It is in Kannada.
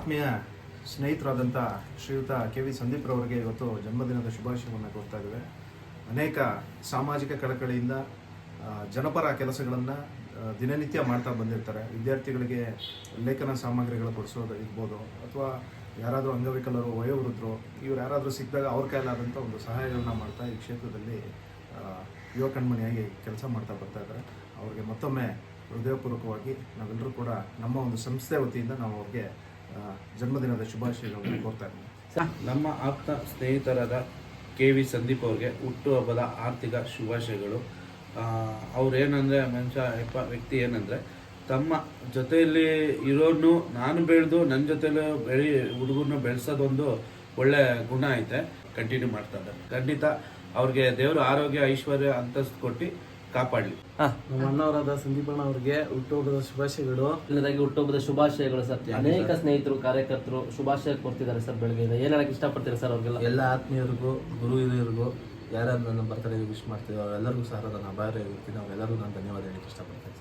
ಆತ್ಮೀಯ ಸ್ನೇಹಿತರಾದಂಥ ಶ್ರೀಯುತ ಕೆ ವಿ ಸಂದೀಪ್ರವರಿಗೆ ಇವತ್ತು ಜನ್ಮದಿನದ ಶುಭಾಶಯವನ್ನು ಕೊಡ್ತಾ ಇದ್ದೇವೆ. ಅನೇಕ ಸಾಮಾಜಿಕ ಕಳಕಳಿಯಿಂದ ಜನಪರ ಕೆಲಸಗಳನ್ನು ದಿನನಿತ್ಯ ಮಾಡ್ತಾ ಬಂದಿರ್ತಾರೆ. ವಿದ್ಯಾರ್ಥಿಗಳಿಗೆ ಲೇಖನ ಸಾಮಗ್ರಿಗಳು ಕೊಡಿಸೋದು ಇರ್ಬೋದು, ಅಥವಾ ಯಾರಾದರೂ ಅಂಗವಿಕಲರು, ವಯೋವೃದ್ಧರು, ಇವ್ರು ಯಾರಾದರೂ ಸಿಕ್ಕಿದಾಗ ಅವ್ರ ಕೈಲಾದಂಥ ಒಂದು ಸಹಾಯಗಳನ್ನ ಮಾಡ್ತಾ ಈ ಕ್ಷೇತ್ರದಲ್ಲಿ ಯುವಕಣ್ಮನೆಯಾಗಿ ಕೆಲಸ ಮಾಡ್ತಾ ಬರ್ತಾ ಇದ್ದಾರೆ. ಅವ್ರಿಗೆ ಮತ್ತೊಮ್ಮೆ ಹೃದಯಪೂರ್ವಕವಾಗಿ ನಾವೆಲ್ಲರೂ ಕೂಡ ನಮ್ಮ ಒಂದು ಸಂಸ್ಥೆ ವತಿಯಿಂದ ನಾವು ಅವ್ರಿಗೆ ಜನ್ಮದಿನದ ಶುಭಾಶಯಗಳನ್ನು ಕೋರ್ತಾ ಇದ್ದೀನಿ. ನಮ್ಮ ಆಪ್ತ ಸ್ನೇಹಿತರಾದ ಕೆ ವಿ ಸಂದೀಪ್ ಅವ್ರಿಗೆ ಹುಟ್ಟುಹಬ್ಬದ ಆರ್ಥಿಕ ಶುಭಾಶಯಗಳು. ಅವ್ರು ಏನಂದರೆ ಮನುಷ್ಯ ಯಪ್ಪ ವ್ಯಕ್ತಿ ಏನಂದರೆ, ತಮ್ಮ ಜೊತೆಯಲ್ಲಿ ಇರೋನು ನಾನು ಬೆಳೆದು ನನ್ನ ಜೊತೆಯಲ್ಲಿ ಬೆಳಿ ಹುಡುಗರನ್ನ ಬೆಳೆಸೋದೊಂದು ಒಳ್ಳೆ ಗುಣ ಐತೆ. ಕಂಟಿನ್ಯೂ ಮಾಡ್ತಾ ಇದ್ದಾರೆ. ಖಂಡಿತ ಅವ್ರಿಗೆ ದೇವರು ಆರೋಗ್ಯ, ಐಶ್ವರ್ಯ ಅಂತಸ್ತು ಕೊಟ್ಟು ಕಾಪಾಡಲಿ. ನಮ್ಮ ಅಣ್ಣವರಾದ ಸಂದೀಪಣ್ಣ ಅವರಿಗೆ ಹುಟ್ಟುಹಬ್ಬದ ಶುಭಾಶಯಗಳು. ಇಲ್ಲದಾಗಿ ಹುಟ್ಟುಹಬ್ಬದ ಶುಭಾಶಯಗಳು ಸರ್. ಅನೇಕ ಸ್ನೇಹಿತರು ಕಾರ್ಯಕರ್ತರು ಶುಭಾಶಯ ಕೊಡ್ತಿದ್ದಾರೆ ಸರ್ ಬೆಳಗ್ಗೆ ಏನು ಹೇಳಕ್ಕೆ ಇಷ್ಟಪಡ್ತೀರಾ ಸರ್ ಅವ್ರಿಗೆಲ್ಲ? ಎಲ್ಲ ಆತ್ಮೀಯರಿಗೂ ಗುರು ಹಿರಿಯರಿಗೂ ಯಾರ್ಯಾರು ನನ್ನ ಬರ್ತಡೇ ವಿಶ್ ಮಾಡ್ತೀವಿ ಅವರೆಲ್ಲರಿಗೂ ಸಹ ನನ್ನ ಅಭಾರ ಇರ್ತೀನಿ. ಅವರೆಲ್ಲರಿಗೂ ನಾನು ಧನ್ಯವಾದ ಹೇಳಕ್ಕೆ ಇಷ್ಟಪಡ್ತೀನಿ